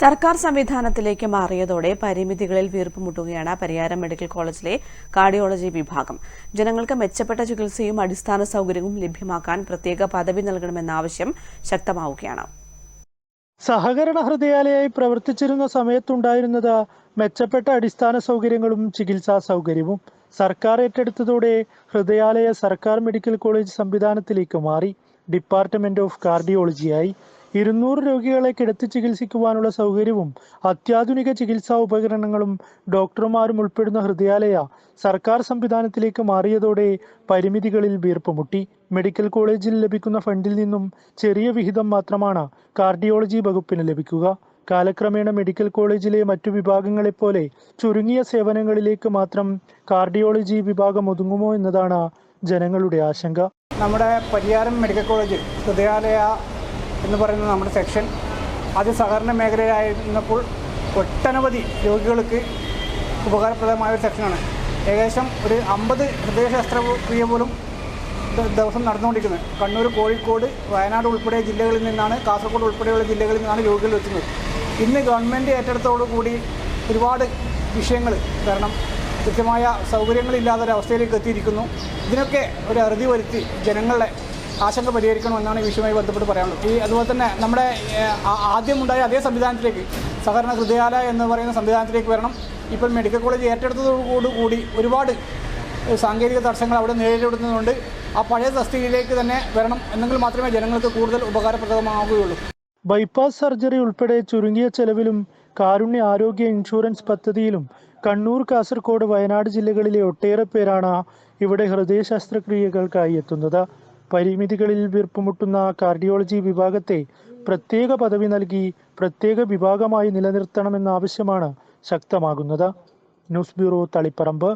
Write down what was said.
സർക്കാർ സംവിധാനത്തിലേക്ക് മാറിയതോടെ പരിമിതികളിൽ വീർപ്പുമുട്ടുകയാണ് പരിയാരം മെഡിക്കൽ കോളേജിലെ കാർഡിയോളജി വിഭാഗം. ജനങ്ങൾക്ക് മെച്ചപ്പെട്ട ചികിത്സയും അടിസ്ഥാന സൗകര്യവും ലഭ്യമാക്കാൻ പ്രത്യേക പദവി നൽകണമെന്ന ആവശ്യം ശക്തമാവുകയാണ്. സഹകരണ ഹൃദയാലയായി പ്രവർത്തിച്ചിരുന്ന സമയത്തുണ്ടായിരുന്നത് മെച്ചപ്പെട്ട അടിസ്ഥാന സൗകര്യങ്ങളും ചികിത്സാ സൗകര്യവും. സർക്കാർ ഏറ്റെടുത്തതോടെ ഹൃദയാലയ സർക്കാർ മെഡിക്കൽ കോളേജ് സംവിധാനത്തിലേക്ക് മാറി. ഡിപ്പാർട്ട്മെന്റ് ഓഫ് കാർഡിയോളജിയായി. ഇരുന്നൂറ് രോഗികളെ കിടത്തി ചികിത്സിക്കുവാനുള്ള സൗകര്യവും അത്യാധുനിക ചികിത്സാ ഉപകരണങ്ങളും ഡോക്ടർമാരും ഉൾപ്പെടുന്ന ഹൃദയാലയ സർക്കാർ സംവിധാനത്തിലേക്ക് മാറിയതോടെ പരിമിതികളിൽ വീർപ്പുമുട്ടി മെഡിക്കൽ കോളേജിൽ ലഭിക്കുന്ന ഫണ്ടിൽ നിന്നും ചെറിയ വിഹിതം മാത്രമാണ് കാർഡിയോളജി വകുപ്പിന് ലഭിക്കുക. കാലക്രമേണ മെഡിക്കൽ കോളേജിലെ മറ്റു വിഭാഗങ്ങളെപ്പോലെ ചുരുങ്ങിയ സേവനങ്ങളിലേക്ക് മാത്രം കാർഡിയോളജി വിഭാഗം ഒതുങ്ങുമോ എന്നതാണ് ജനങ്ങളുടെ ആശങ്ക. നമ്മുടെ പരിയാരം മെഡിക്കൽ കോളേജിൽ ഹൃദയാലയ എന്ന് പറയുന്ന നമ്മുടെ സെക്ഷൻ അത് സഹകരണ മേഖലയിലായിരുന്നപ്പോൾ ഒട്ടനവധി രോഗികൾക്ക് ഉപകാരപ്രദമായ ഒരു സെക്ഷനാണ്. ഏകദേശം ഒരു അമ്പത് ഹൃദയ ശസ്ത്രക്രിയ പോലും ദിവസം നടന്നുകൊണ്ടിരിക്കുന്നത്. കണ്ണൂർ കോഴിക്കോട് വയനാട് ഉൾപ്പെടെ ജില്ലകളിൽ നിന്നാണ് കാസർഗോഡ് ഉൾപ്പെടെയുള്ള ജില്ലകളിൽ നിന്നാണ് രോഗികൾ എത്തുന്നത് ഇന്ന് ഗവൺമെന്റ് ഏറ്റെടുത്തോടുകൂടി ഒരുപാട് വിഷയങ്ങൾ കാരണം കൃത്യമായ സൗകര്യങ്ങളില്ലാത്ത ഒരു അവസ്ഥയിലേക്ക് എത്തിയിരിക്കുന്നു. ഇതിനൊക്കെ ഒരു അറുതി വരുത്തി ജനങ്ങളുടെ ആശങ്ക പരിഹരിക്കണമെന്നാണ് ഈ വിഷയവുമായി ബന്ധപ്പെട്ട് പറയാനുള്ളത്. ഈ അതുപോലെ തന്നെ നമ്മുടെ ആദ്യമുണ്ടായ അതേ സംവിധാനത്തിലേക്ക് സഹകരണ ഹൃദയാലയ എന്ന് പറയുന്ന സംവിധാനത്തിലേക്ക് വരണം. ഇപ്പോൾ മെഡിക്കൽ കോളേജ് ഏറ്റെടുത്തതോടുകൂടി ഒരുപാട് സാങ്കേതിക തടസ്സങ്ങൾ അവിടെ നേരിടുന്നതുകൊണ്ട് ആ പഴയ തസ്തികയിലേക്ക് തന്നെ വരണം. എന്നെങ്കിൽ മാത്രമേ ജനങ്ങൾക്ക് കൂടുതൽ ഉപകാരപ്രദമാവുകയുള്ളൂ. ബൈപ്പാസ് സർജറി ഉൾപ്പെടെ ചുരുങ്ങിയ ചെലവിലും കാരുണ്യ ആരോഗ്യ ഇൻഷുറൻസ് പദ്ധതിയിലും കണ്ണൂർ കാസർഗോഡ് വയനാട് ജില്ലകളിലെ ഒട്ടേറെ പേരാണ് ഇവിടെ ഹൃദയ ശസ്ത്രക്രിയകൾക്കായി എത്തുന്നത്. പരിമിതികളിൽ വീർപ്പുമുട്ടുന്ന കാർഡിയോളജി വിഭാഗത്തെ പ്രത്യേക പദവി നൽകി പ്രത്യേക വിഭാഗമായി നിലനിർത്തണമെന്ന ആവശ്യമാണ് ശക്തമാകുന്നത്. News bureau Taliparamba.